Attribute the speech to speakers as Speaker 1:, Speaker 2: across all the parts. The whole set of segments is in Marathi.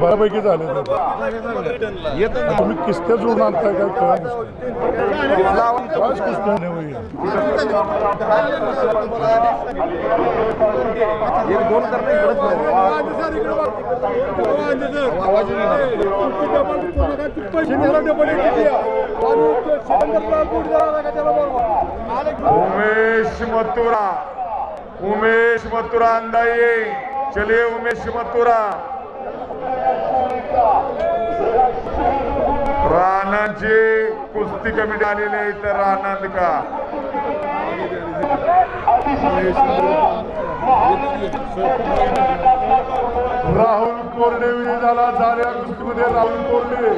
Speaker 1: बऱ्यापैकी झाले. तुम्ही किस्त्या जोडून आणताय काय कळत किस्त्या
Speaker 2: उमेश मथुरा. उमेश मथुरा अंदाये चलिए उमेश मथुरा. राणाची कुस्ती कमिटी आलेली आहे तर राणांद का?
Speaker 1: राहुल कोरडे विजय झाला झाल्या कुस्तीमध्ये राहुल कोरडे.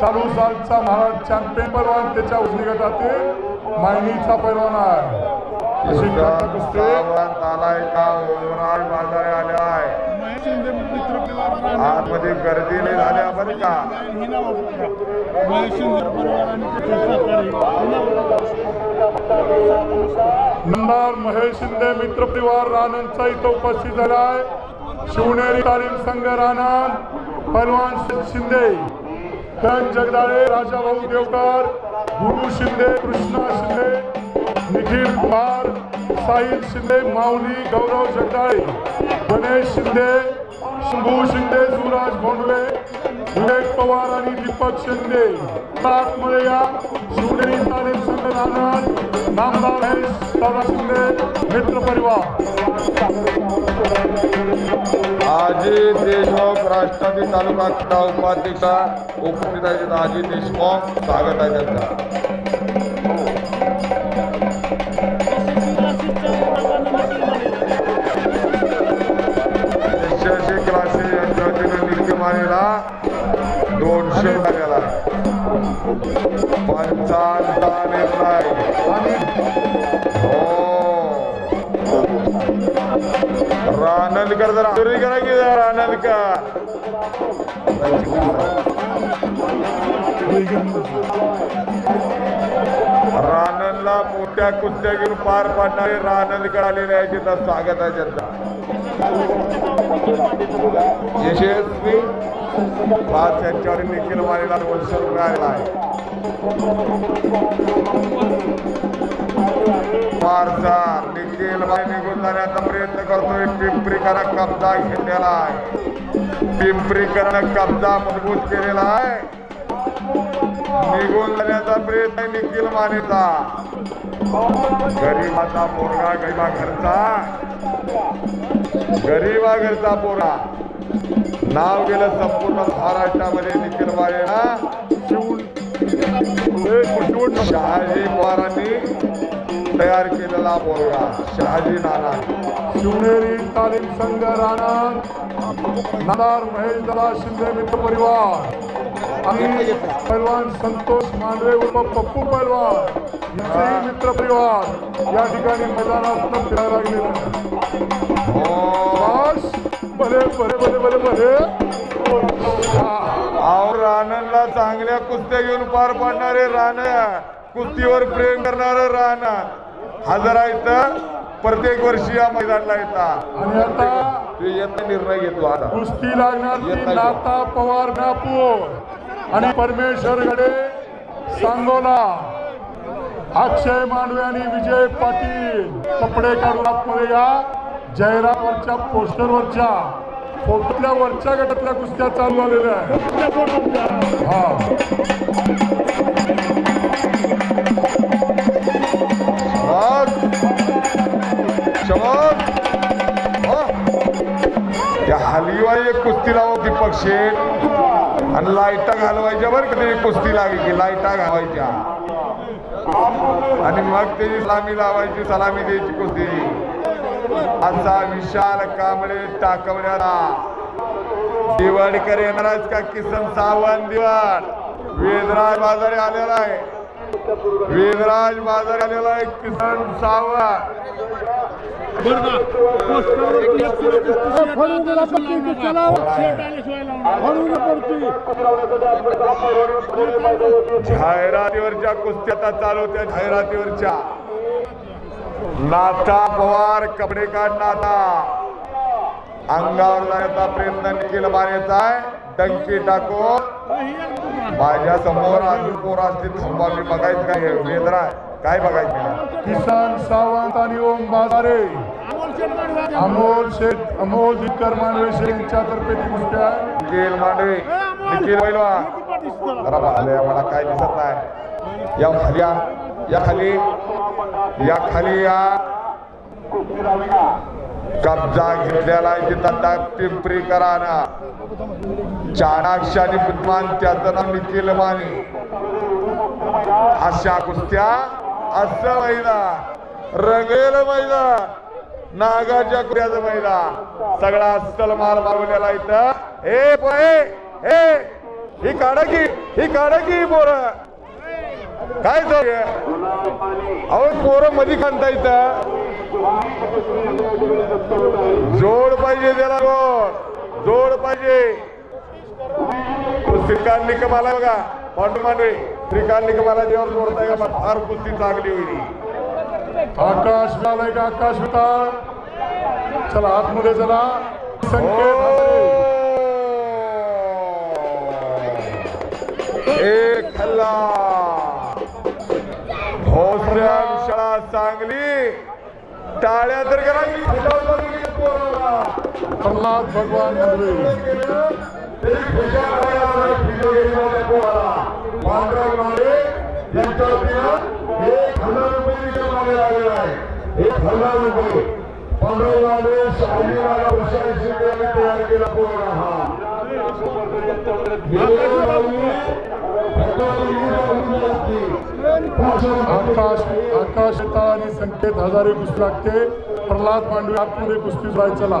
Speaker 1: चालू सालचा महाराज चॅम्पियन पैलवान त्याच्या उजनी गटातील मायनीचा पैलवान आहे.
Speaker 2: आलाय बाजारे आले आहे आतमध्ये गर्दी नाही झाल्या बरं का?
Speaker 1: नंदार महेश शिंदे मित्र परिवार राणांचा इथं उपस्थित झाला आहे शिवनेरी तालीम संघ राणन पैलवान शिंदे करण जगदाळे राजाभाऊ देवकर गुरु शिंदे कृष्णा शिंदे निखिल कुमार साहिल शिंदे माऊली गौरव जगदाळे गणेश शिंदे शंभू शिंदे सुराज भोंडवे विवेक पवार आणि दीपक शिंदे. आतमध्ये या शिवनेरी तालीम संघ राहणार नामदार महेश दादा शिंदे मित्र परिवार.
Speaker 2: आजी देशमुख राष्ट्रवादी तालुका क्रीडा उपाध्यक्षा उपस्थित आहेत आजी देशमुख स्वागत आहे त्यांचा. रानंदकर जरा. चोरी करा की जरा रानंदकर. रानंदला मोठ्या कुस्त्या घेऊन पार पाडणारे रानंदकर आलेले आहे तिथं स्वागत आहे त्यांचा. यशस्वी पाच यांच्यावर निखिल मारेला दोनशे रुपये आलेला आहे. मारचा निखिल भाई निघून जाण्याचा प्रयत्न करतोय. पिंपरीकरण कब्जा घेतलेला आहे. पिंपरीकरण कब्जा मजबूत केलेला आहे. निघून जाण्याचा प्रयत्न निखिल मानेचा. गरीबाचा पोरगा गरीबा घरचा. गरीबा घरचा पोरगा. नाव गेलं संपूर्ण महाराष्ट्रामध्ये निखिल मानेला शहाजी पवारांनी तयार केलेला पोरगा शहाजी नाना.
Speaker 1: शिवनेरी तालीम संघ राणा नादार महेश दला शिंदे मित्र परिवार आणि पैलवान संतोष मांडवे उर्फ पप्पू पैलवान यांचेही मित्र परिवार या ठिकाणी मैदानात फिरायला लागलेले भले भले भले भले भले.
Speaker 2: और राणनला चांगल्या कुस्त्या घेऊन पार पाडणारे राण कुस्तीवर प्रेम करणारं राणा. हजरा इथं प्रत्येक वर्षी या मैदानाला येतात.
Speaker 1: आणि आता
Speaker 2: ते येत निर्णय घेतो आता.
Speaker 1: कुस्ती लागणार ती नाता पवार नापूर. आणि परमेश्वर गडे सांगोला. अक्षय मांडवे आणि विजय पाटील. कपडे काढून आतमध्ये या. जाहिरातवरच्या पोस्टरवरच्या फोटोतल्या वरच्या गटातल्या कुस्त्या चालू झालेल्या आहे हा.
Speaker 2: त्या हो. हलवीवाली एक कुस्ती लावा दीपक शेठ. आणि लाईटा घालवायच्या बरं का त्याची कुस्ती लागली की लाईटा घालवायच्या. आणि मग त्याची सलामी लावायची सलामी द्यायची कुस्ती. असा विशाल कांबळे टाकवण्याला दिवाडकर येणारच का किसन सावंत दिवाड वेदराज बाजारे आलेला आहे. वेदराज बाजारे आलेला आहे किसन सावंत. जाहिरातीवरच्या कुस्त्या आता चालू. होत्या जाहिरातीवरच्या. नाथा पवार कपडे काढ नाथा. अंगावर जाण्याचा प्रयत्न निखिल मानेचा आहे. डंकी टाकून. माझ्यासमोर अजून पोर असते थांबा मी बघायचं काय वेदना आहे. काय बघायचं?
Speaker 1: किसान सावंत आणि ओम बाजारे. अमोल शेठ अमोल दिकर मानवे शेठ यांच्यातर्फे ती कुस्ती आहे.
Speaker 2: निखिल मांडवे निखिल मला काय दिसत नाही. या खाली या खाली या खाली या. कब्जा घेतलेला तिथं पिंपरी कराना. चाणाक्ष आणि विद्वान त्याचं नाव निखिल माने. अशा कुस्त्या आजचा मैदान रंगेल मैदा नागाच्या कुऱ्याचा मैदा सगळा अस्सल माल मागवलेला इथं. हे पळे हे ही काढकी ही काढकी बोर काय सर अहो पोर मधी खांता इथं. जोड पाहिजे त्याला गोड. जोड पाहिजे. पुस्तकांनी कमाला बघा. पांडू श्रीकांत निकम आला जेव्हा जोडताय का फार कुस्ती चांगली होईल
Speaker 1: आकाश आलाय का आकाश विताळ चला आतमध्ये चला
Speaker 2: हो.
Speaker 1: संकेत.
Speaker 2: एक हल्ला शाळा चांगली टाळ्या तर करा
Speaker 1: प्रल्हाद भगवान पांढराव एक हजार
Speaker 2: रुपये मागे आहे एक हजार रुपये यांनी तयार केला पूर्ण हा आकाश आकाश आणि संकेत हजारे कुस्ती लागते प्रल्हाद पांडवे आतमध्ये कुस्ती जाय
Speaker 1: चला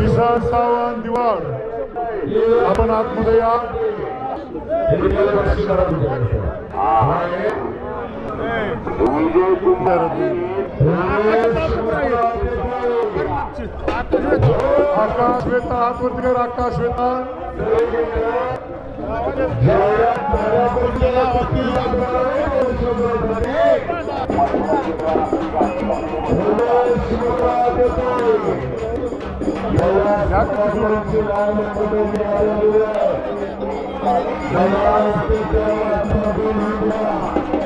Speaker 1: किसान सावंत दिवाड आपण आतमध्ये या. আকাশ বেতা হাত আকাশ বেতা
Speaker 2: Thank you.